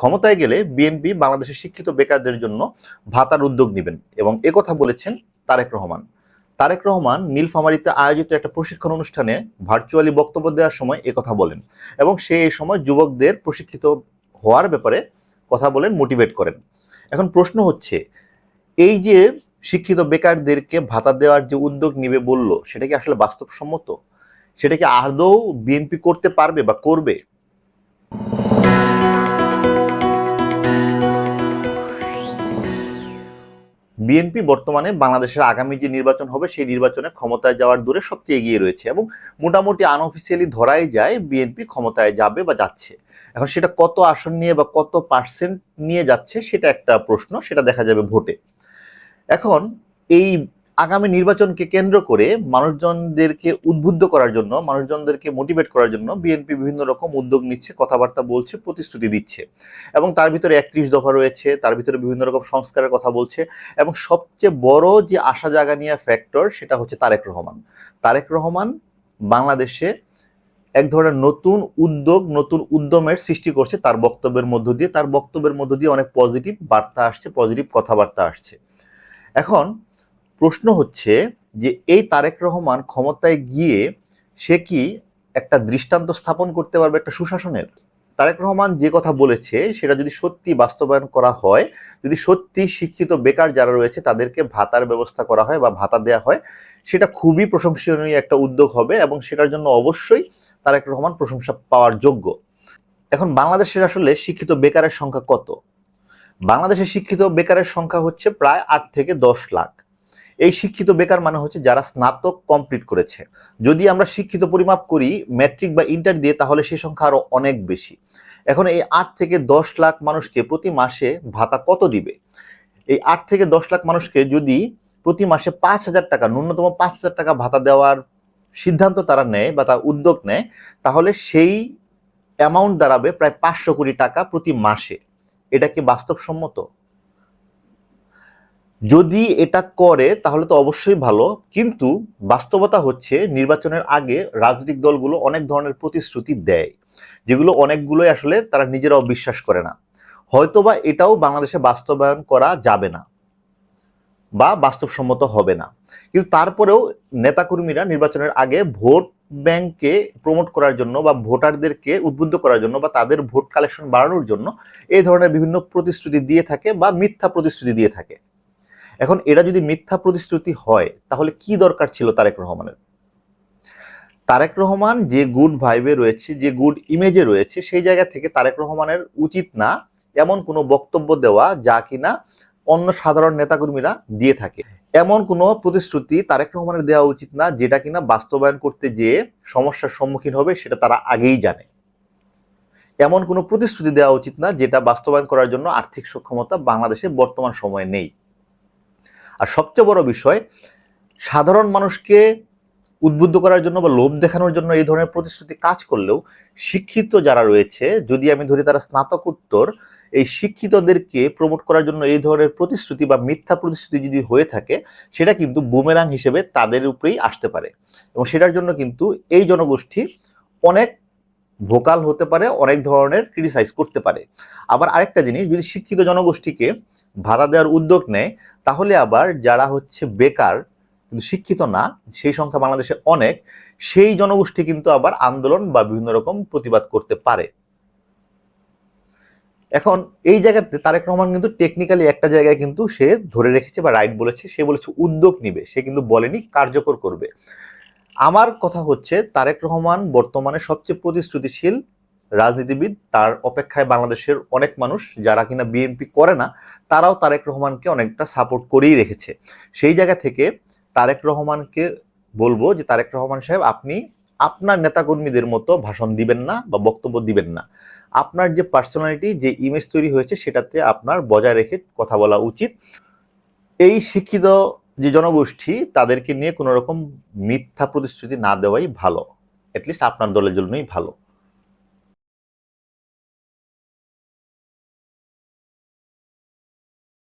ক্ষমতায় গেলে বিএনপি বাংলাদেশের শিক্ষিত বেকারদের জন্য ভাতার উদ্যোগ নেবেন এবং একথা বলেছেন তারেক রহমান। তারেক রহমান নীলফামারীতে আয়োজিত একটা প্রশিক্ষণ অনুষ্ঠানে ভার্চুয়ালি বক্তব্য দেওয়ার সময় একথা বলেন এবং সে এই সময় যুবকদের প্রশিক্ষিত হওয়ার ব্যাপারে কথা বলেন মোটিভেট করেন। এখন প্রশ্ন হচ্ছে, এই যে শিক্ষিত বেকারদেরকে ভাতা দেওয়ার যে উদ্যোগ নিবে বলল, সেটা কি আসলে বাস্তবসম্মত? সেটা কি আদৌ বিএনপি করতে পারবে বা করবে? বিএনপি বর্তমানে বাংলাদেশের আগামী যে নির্বাচন হবে, সেই নির্বাচনে ক্ষমতায় যাওয়ার দূরে সবচেয়ে এগিয়ে রয়েছে এবং মোটামুটি আনঅফিসিয়ালি ধরাই যায় বিএনপি ক্ষমতায় যাবে বা যাচ্ছে। এখন সেটা কত আসন নিয়ে বা কত পার্সেন্ট নিয়ে যাচ্ছে, সেটা একটা প্রশ্ন, সেটা দেখা যাবে ভোটে। এখন এই আগামী নির্বাচনকে কেন্দ্র করে মানুষজনদেরকে উদ্বুদ্ধ করার জন্য, মানুষজনদেরকে মোটিভেট করার জন্য বিএনপি বিভিন্ন রকম উদ্যোগ নিচ্ছে, কথাবার্তা বলছে, প্রতিশ্রুতি দিচ্ছে। এবং তার ভিতরে একত্রিশ দফা রয়েছে, তার ভিতরে বিভিন্ন রকম সংস্কারের কথা বলছে এবং সবচেয়ে বড় যে আশা জাগানিয়া ফ্যাক্টর সেটা হচ্ছে তারেক রহমান। তারেক রহমান বাংলাদেশে এক ধরনের নতুন উদ্যোগ, নতুন উদ্যমের সৃষ্টি করছে তার বক্তব্যের মধ্য দিয়ে। তার বক্তব্যের মধ্য দিয়ে অনেক পজিটিভ বার্তা আসছে পজিটিভ কথাবার্তা আসছে। এখন প্রশ্ন হচ্ছে যে এই তারেক রহমান ক্ষমতায় গিয়ে সে কি একটা দৃষ্টান্ত স্থাপন করতে পারবে একটা সুশাসনের? তারেক রহমান যে কথা বলেছে, সেটা যদি সত্যি বাস্তবায়ন করা হয়, যদি সত্যি শিক্ষিত বেকার যারা রয়েছে, তাদেরকে ভাতার ব্যবস্থা করা হয় বা ভাতা দেওয়া হয়, সেটা খুবই প্রশংসনীয় একটা উদ্যোগ হবে এবং সেটার জন্য অবশ্যই তারেক রহমান প্রশংসা পাওয়ার যোগ্য। এখন বাংলাদেশের আসলে শিক্ষিত বেকারের সংখ্যা কত? বাংলাদেশের শিক্ষিত বেকারের সংখ্যা হচ্ছে প্রায় আট থেকে দশ লাখ। এই শিক্ষিত বেকার মানে হচ্ছে যারা স্নাতক কমপ্লিট করেছে। যদি আমরা শিক্ষিত পরিমাপ করি ম্যাট্রিক বা ইন্টার দিয়ে, তাহলে সেই সংখ্যা আরও অনেক বেশি। এখন এই আট থেকে দশ লাখ মানুষকে প্রতি মাসে ভাতা কত দিবে? এই আট থেকে দশ লাখ মানুষকে যদি প্রতি মাসে পাঁচ হাজার টাকা, ন্যূনতম পাঁচ হাজার টাকা ভাতা দেওয়ার সিদ্ধান্ত তারা নেয় বা তার উদ্যোগ নেয়, তাহলে সেই অ্যামাউন্ট দাঁড়াবে প্রায় পাঁচশো কোটি টাকা প্রতি মাসে। এটা কি বাস্তবসম্মত? যদি এটা করে, তাহলে তো অবশ্যই ভালো। কিন্তু বাস্তবতা হচ্ছে, নির্বাচনের আগে রাজনৈতিক দলগুলো অনেক ধরনের প্রতিশ্রুতি দেয়, যেগুলো অনেকগুলোই আসলে তারা নিজেরাও বিশ্বাস করে না। হয়তোবা এটাও বাংলাদেশে বাস্তবায়ন করা যাবে না, বা বাস্তবসম্মত হবে না। কিন্তু তারপরেও নেতাকর্মীরা নির্বাচনের আগে ভোট ব্যাংকে প্রমোট করার জন্য, বা ভোটারদেরকে উদ্বুদ্ধ করার জন্য, বা তাদের ভোট কালেকশন বাড়ানোর জন্য এই ধরনের বিভিন্ন প্রতিশ্রুতি দিয়ে থাকে, বা মিথ্যা প্রতিশ্রুতি দিয়ে থাকে। এখন এরা যদি মিথ্যা প্রতিশ্রুতি হয়, তাহলে কি দরকার ছিল তারেক রহমানের? তারেক রহমান যে গুড ভাইবে রয়েছে, যে গুড ইমেজে রয়েছে, সেই জায়গা থেকে তারেক রহমানের উচিত না এমন কোনো বক্তব্য দেওয়া যা কিনা অন্য সাধারণ নেতাকর্মীরা দিয়ে থাকে। এমন কোনো প্রতিশ্রুতি তারেক রহমানের দেওয়া উচিত না যেটা কিনা বাস্তবায়ন করতে যেয়ে সমস্যার সম্মুখীন হবে, সেটা তারা আগেই জানে। এমন কোনো প্রতিশ্রুতি দেওয়া উচিত না যেটা বাস্তবায়ন করার জন্য আর্থিক সক্ষমতা বাংলাদেশে বর্তমান সময়ে নেই। আর সবচেয়ে বড় বিষয়, সাধারণ মানুষকে উদ্বুদ্ধ করার জন্য বা লোভ দেখানোর জন্য এই ধরনের প্রতিশ্রুতি কাজ করলেও শিক্ষিত যারা রয়েছে, যদি আমি ধরি তারা স্নাতক উত্তর, এই শিক্ষিতদেরকে প্রমোট করার জন্য এই ধরনের প্রতিশ্রুতি বা মিথ্যা প্রতিশ্রুতি যদি হয়ে থাকে, সেটা কিন্তু বুমেরাং হিসেবে তাদের উপরেই আসতে পারে। এবং সেটার জন্য কিন্তু এই জনগোষ্ঠী অনেক ভোকাল হতে পারে, অনেক ধরনের ক্রিটিসাইজ করতে পারে। আবার আরেকটা জিনিস, যদি শিক্ষিত জনগোষ্ঠীকে ভাড়া দেওয়ার উদ্যোগ নেয়, তাহলে আবার যারা হচ্ছে বেকার, কিন্তু শিক্ষিত না, সেই সংখ্যা বাংলাদেশে অনেক, সেই জনগোষ্ঠী কিন্তু আবার আন্দোলন বা বিভিন্ন রকম প্রতিবাদ করতে পারে। এখন এই জায়গাতে তারেক রহমান কিন্তু টেকনিক্যালি একটা জায়গায় কিন্তু সে ধরে রেখেছে বা রাইট বলেছে, সে বলেছে উদ্যোগ নিবে, সে কিন্তু বলেনি কার্যকর করবে। আমার কথা হচ্ছে, তারেক রহমান বর্তমানে সবচেয়ে প্রতিশ্রুতিশীল রাজনীতিবিদ। তার অপেক্ষায় বাংলাদেশের অনেক মানুষ যারা কিনা বিএনপি করে না, তারাও তারেক রহমানকে অনেকটা সাপোর্ট করেই রেখেছে। সেই জায়গা থেকে তারেক রহমানকে বলব যে, তারেক রহমান সাহেব, আপনি আপনার নেতাকর্মীদের মতো ভাষণ দিবেন না বা বক্তব্য দিবেন না। আপনার যে পার্সোনালিটি, যে ইমেজ তৈরি হয়েছে, সেটাতে আপনার বজায় রেখে কথা বলা উচিত। এই শিক্ষিত যে জনগোষ্ঠী তাদেরকে নিয়ে কোনো রকম মিথ্যা প্রতিশ্রুতি না দেওয়াই ভালো। অ্যাটলিস্ট আপনার দলের জন্যই ভালো।